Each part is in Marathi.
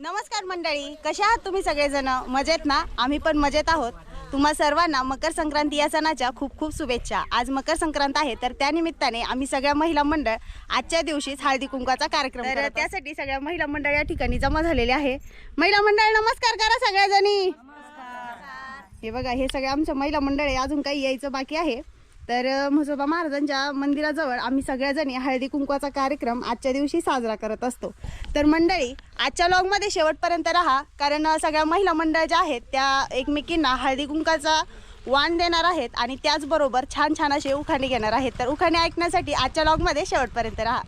नमस्कार मंडळी कशा आहात तुम्ही सगळेजण? मजेत ना? आम्ही पण मजेत आहोत. तुम्हा सर्वांना मकर संक्रांती या सणाच्या खूप खूप शुभेच्छा. आज मकर संक्रांत आहे तर त्यानिमित्ताने आम्ही सगळ्या महिला मंडळ आजच्या दिवशीच हळदी कुंकवाचा कार्यक्रम तर त्यासाठी सगळ्या महिला मंडळ या ठिकाणी जमा झालेले आहे. महिला मंडळ नमस्कार करा सगळ्याजणी. हे बघा हे सगळे आमच्या महिला मंडळ आहे अजून काही यायचं बाकी आहे. तर म्हसोबा महाराजांच्या मंदिराजवळ आम्ही सगळ्याजणी हळदी कुंकवाचा कार्यक्रम आजच्या दिवशी साजरा करत असतो. तर मंडळी आजच्या लॉगमध्ये शेवटपर्यंत राहा कारण सगळ्या महिला मंडळ ज्या आहेत त्या एकमेकींना हळदी कुंकाचा वाण देणार आहेत आणि त्याचबरोबर छान छान असे उखाणे घेणार आहेत. तर उखाणे ऐकण्यासाठी आजच्या लॉगमध्ये शेवटपर्यंत राहा.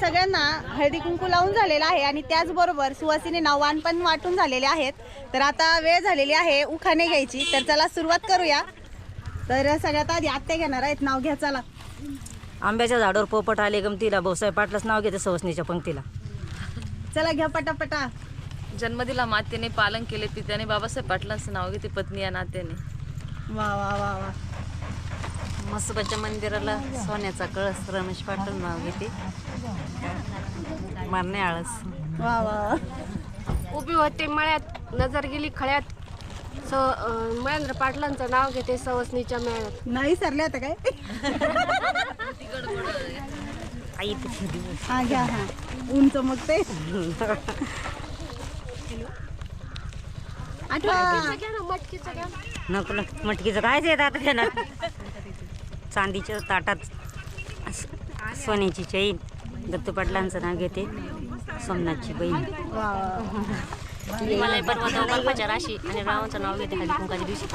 सगळ्यांना हळदी कुंकू लावून झालेला आहे आणि त्याचबरोबर सुवासिनी वाण पण वाटून झालेले आहेत. तर आता वेळ झालेली आहे उखाणे घ्यायची. तर चला सुरुवात करूया. तर सगळ्यात आधी आत्या घेणार आहेत. नाव घ्या चला. आंब्याच्या झाडावर पोपट आले गमतीला भाऊसाहेब पाटलाच नाव घेते सवसनीच्या पंक्तीला. चला घ्या पटापटा. जन्म दिला मातेने पालन केले पित्याने. बाबासाहेब पाटलांचं नाव घेते पत्नी या नात्याने. वा वा वा वा. मसोबाच्या मंदिराला सोन्याचा कळस रमेश पाटील नाव घेते. मारणे आळस. वा वा. उभी होते मळ्यात नजर गेली खळ्यात. स अं, महेंद्र पाटलांचं नाव घेते सवसनीच्या मेळ्यात. नाही सरले आता काय? आई तिथे हा घ्या हा. ऊन चमकते आठवा. मटकीचं नको नको. मटकीचं काय येत आता त्याला चांदीच्या ताटात सोन्याची चैन दत्तू पाटलांचं नाव घेते सोमनाथची बहीण. मला पण राशी आणि रावांचं नाव घेते हळदी कुंकाच्या दिवशी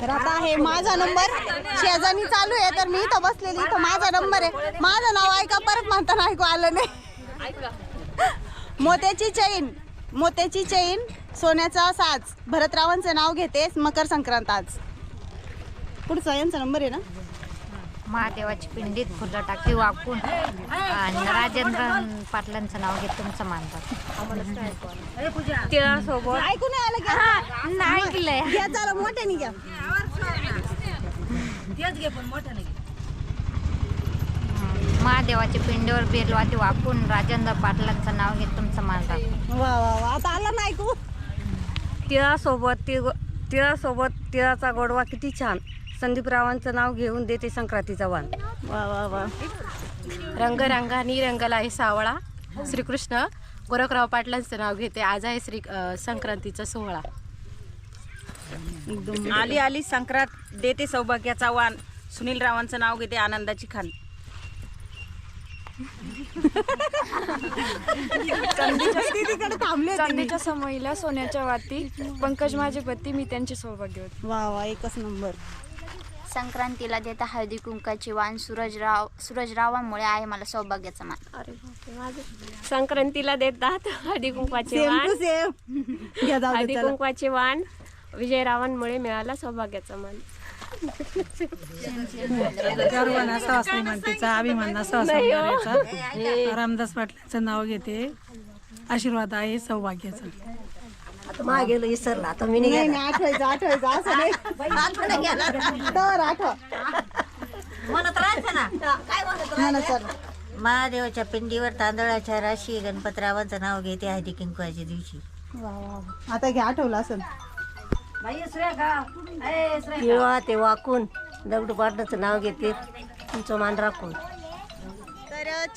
तर आता आहे माझा नंबर. शेजानी चालू आहे तर मी इथं बसलेली इथं माझा नंबर आहे. माझं नाव ऐका परत म्हणताना ऐकू आलं नाही. मोत्याची चैन मोत्याची चैन सोन्याचा साज. भरतरावांचं नाव घेते मकर संक्रांत आज. पुढचा यांचा नंबर आहे ना? महादेवाची पिंडीत फुलं टाकी वाकून आणि राजेंद्र पाटलांचं नाव घेत तुमचं मानतात. ऐकू नाही आलं का नाही ऐकलंय. मोठ्याने घ्या. महादेवाची पिंडीवर बेलवाती वाकून राजेंद्र पाटलांचं नाव घेत तुमचं मानतात. वा वा वा आता आलं ना ऐकू. तिळासोबत तिळ तिळासोबत तिळाचा गोडवा किती छान. संदीपरावांचं नाव घेऊन देते संक्रांतीचा वाण. वा वा वा. रंगरंगानी रंगला आहे सावळा. श्रीकृष्ण गोरखराव पाटलांचं नाव घेते. आज आहे श्री संक्रांतीचा सोहळा. एकदम आली आली संक्रांत देते सौभाग्याचा वाण. सुनील रावांचं नाव घेते आनंदाची खान. तिकडे थांबले होते मी. चांदीच्या समईला सोन्याच्या वाती पंकज माझे पती मी त्यांचे सौभाग्य होते वा वा एकच नंबर. संक्रांतीला देता हळदी कुंकाची वाण. सूरजराव सूरजरावांमुळे आहे मला सौभाग्याचा मान. संक्रांतीला देतात हळदी कुंकवाचे सेम टू सेम घ्या जाऊ दे हळदी. कुंकवाचे वाण विजयरावांमुळे मिळाला सौभाग्याचा मान. गर्वना सहस्री म्हणतेचा अभिमाना सहस्री करायचा रामदास पाटलांचं नाव घेते. आशीर्वाद आहे सौभाग्याचा. नाही नाही आठवायचं आठवायचं असं नाही. तर आठवा. हा ना चला. महादेवाच्या पिंडीवर तांदळाच्या राशी गणपतरावांचं नाव घेते हळदी किंकवाच्या दिवशी. वा वा वा. आता घ्या आठवलं असं किंवा ते वाकून दगडू पाटलाचं नाव घेते. तुमचं मान राखून.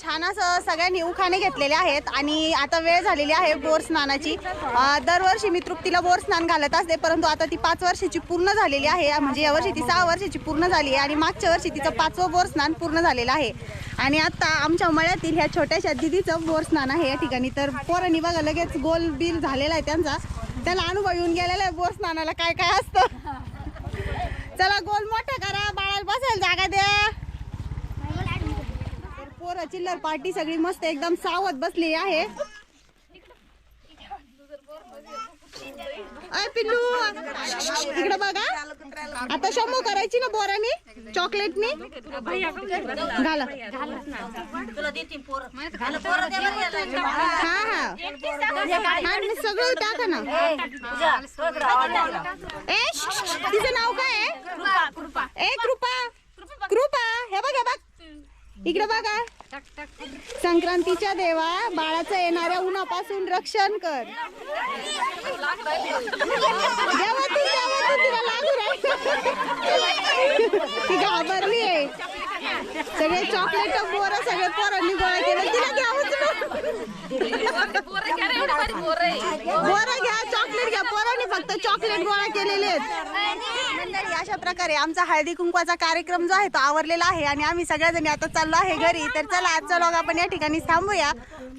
छान असं सगळ्यांनी उखाणे घेतलेले आहेत आणि आता वेळ झालेली आहे बोर स्नानाची. दरवर्षी मी तृप्तीला बोर स्नान घालत असते परंतु आता ती पाच वर्षाची पूर्ण झालेली आहे. म्हणजे यावर्षी ती सहा वर्षाची पूर्ण झाली आहे आणि मागच्या वर्षी तिचं पाचवं बोर स्नान पूर्ण झालेलं आहे. आणि आता आमच्या मळ्यातील ह्या छोट्याशा दिदीचं बोर स्नान आहे या ठिकाणी. तर पोरांनी बघा लगेच गोल बिल झालेला आहे त्यांचा. त्याला अनुभव येऊन गेलेला आहे बोर स्नानाला काय काय असतं. चला गोल मोठा करा. बाळाला बसायला जागा द्या. पोरं चिल्लर पार्टी सगळी मस्त एकदम सावध बसली आहे. अय पिल्लू. इकडे बघा. आता शंभू करायची ना बोरानी? चॉकलेटनी? घाला. हा हा. हा मी सगळं टाका ना. ए तिचं नाव काय आहे? ए कृपा. कृपा. हे बघ हे बघ. इकडे बघा. संक्रांतीच्या देवा बाळाचं येणाऱ्या उन्हापासून रक्षण कर. देवा ती घाबरली आहे. सगळे चॉकलेट बोर सगळे पोरांनी गोळा केले. तिला घ्यावंच बोर घ्या चॉकलेट घ्या. पोरांनी फक्त चॉकलेट गोळा केलेले आहेत. मंडळी अशा प्रकारे आमचा हळदी कुंकवाचा कार्यक्रम जो आहे तो आवरलेला आहे आणि आम्ही सगळ्याजणी आता चाललो आहे घरी. तर चला आजचा लॉग आपण या ठिकाणी थांबूया.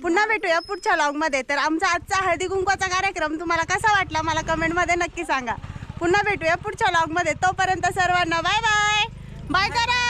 पुन्हा भेटूया पुढच्या लॉगमध्ये तर आमचा आजचा हळदी कुंकवाचा कार्यक्रम तुम्हाला कसा वाटला मला कमेंटमध्ये नक्की सांगा. पुन्हा भेटूया पुढच्या लॉगमध्ये तोपर्यंत सर्वांना बाय बाय बाय करा.